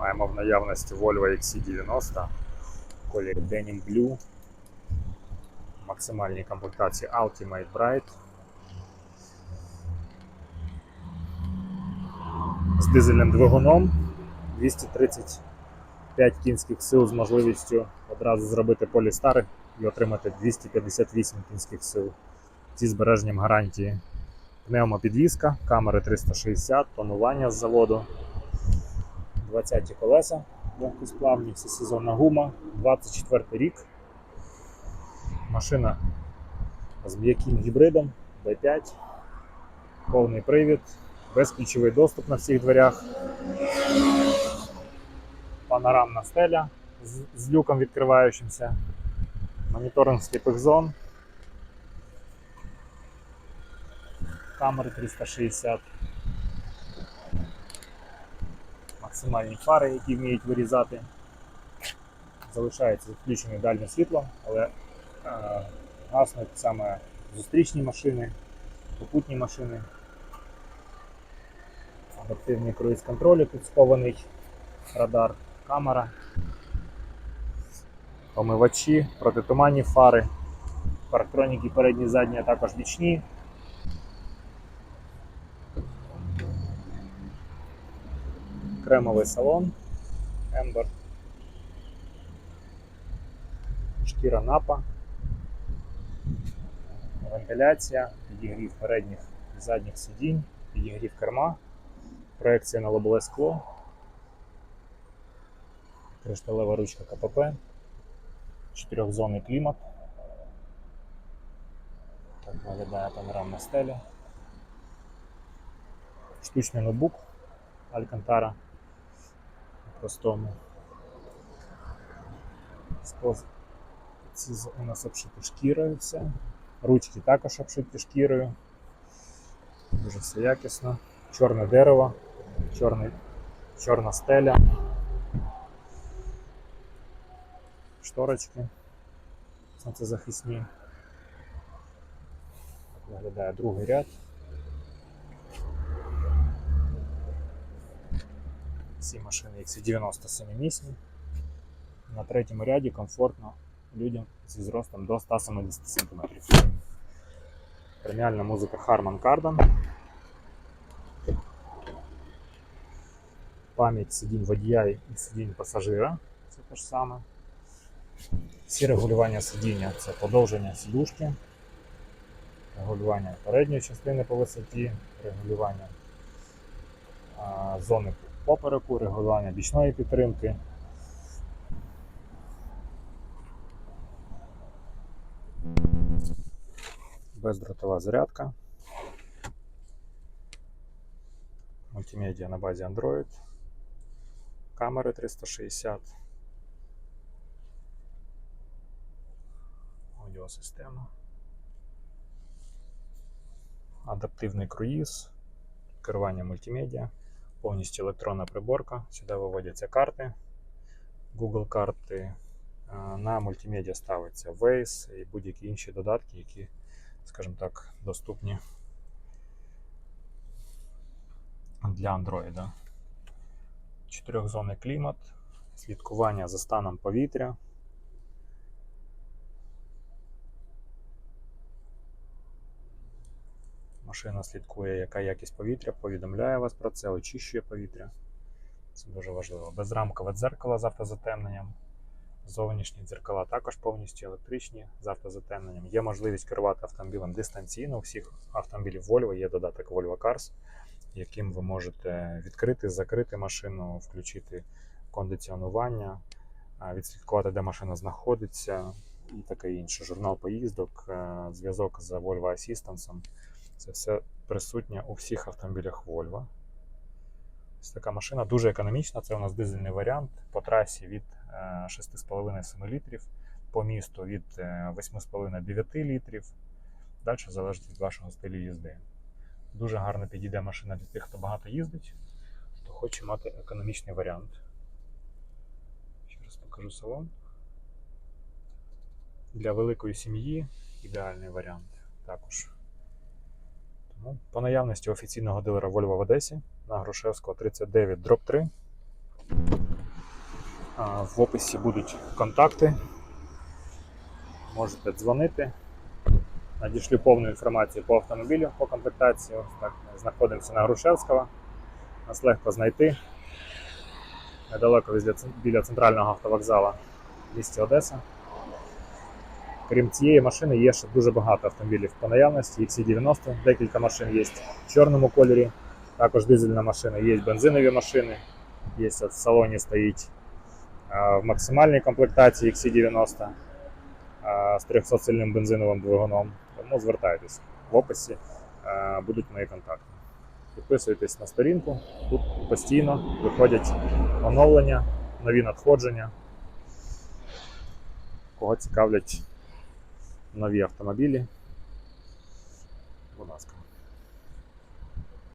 Маємо в наявності Volvo XC90 в кольорі Denim Blue. В максимальній комплектації Ultimate Bright. З дизельним двигуном 235 кінських сил з можливістю одразу зробити полістар і отримати 258 кінських сил зі збереженням гарантії. Пневмопідвізка, камери 360, тонування з заводу. 20 колеса. Легкосплавні, всесезонна гума, 24 рік. Машина з м'яким гібридом B5, повний привід, безключовий доступ на всіх дверях, панорамна стеля з, з люком відкриваючимся, моніторинг сліпих зон, камери 360. Максимальні фари, які вміють вирізати. Залишається включене дальнє світло, але е, гаснуть саме зустрічні машини, попутні машини. Адаптивний круїз контроль, тут схований радар, камера, омивачі, протитуманні фари, парктроніки передні, задні, а також бічні. Кремовий салон, ембер, шкіра напа, вентиляція, підігрів передніх і задніх сидінь, підігрів керма, проекція на лобове скло, кришталева ручка КПП, чотирьохзонний клімат. Так виглядає панорамна стеля. Штучний ноутбук Алькантара простому. Скло- Ці у нас обшиті шкірою все. Ручки також обшиті шкірою. Дуже все якісно. Чорне дерево, чорний, чорна стеля. Шторочки. Сонцезахисні. Так виглядає другий ряд. Всі машини XC90 семимісні. На третьому ряді комфортно людям зі зростом до 170 см. Преміальна музика Harman Kardon. Пам'ять сидінь водія і сидінь пасажира. Це те ж саме. Всі регулювання сидіння це подовження сідушки, регулювання передньої частини по висоті, регулювання а, зони попереку, регулювання бічної підтримки. Бездротова зарядка. Мультимедіа на базі Android. Камери 360. Аудіосистема. Адаптивний круїз. Керування мультимедіа повністю електронна приборка. Сюди виводяться карти, Google карти. Е, На мультимедіа ставиться Waze і будь-які інші додатки, які, скажімо так, доступні для Android. Чотирьохзонний клімат, слідкування за станом повітря. Машина слідкує, яка якість повітря, повідомляє вас про це, очищує повітря. Це дуже важливо. Безрамкове дзеркало з автозатемненням. Зовнішні дзеркала також повністю електричні з автозатемненням. Є можливість керувати автомобілем дистанційно. У всіх автомобілів Volvo є додаток Volvo Cars, яким ви можете відкрити, закрити машину, включити кондиціонування, відслідкувати, де машина знаходиться, і таке інше. Журнал поїздок, е, зв'язок з Volvo Assistance. Це все присутнє у всіх автомобілях Volvo. Ось така машина дуже економічна. Це у нас дизельний варіант по трасі від е, 6,5-7 літрів, по місту від е, 8,5-9 літрів. Далі залежить від вашого стилю їзди. Дуже гарно підійде машина для тих, хто багато їздить, хто хоче мати економічний варіант. Ще раз покажу салон. Для великої сім'ї ідеальний варіант також. Тому по наявності офіційного дилера Volvo в Одесі на Грушевського 39 дроб 3 В описі будуть контакти. Можете дзвонити. Надішлю повну інформацію по автомобілю, по комплектації. Так, знаходимося на Грушевського. Нас легко знайти. Недалеко біля центрального автовокзалу в місті Одеса. Крім цієї машини, є ще дуже багато автомобілів по наявності. XC90, декілька машин є в чорному кольорі. Також дизельна машина, є бензинові машини. Є в салоні стоїть в максимальній комплектації XC90 з 300-сильним бензиновим двигуном. Тому звертайтесь в описі, будуть мої контакти. Підписуйтесь на сторінку. Тут постійно виходять оновлення, нові надходження. Кого цікавлять нові автомобілі. Будь ласка.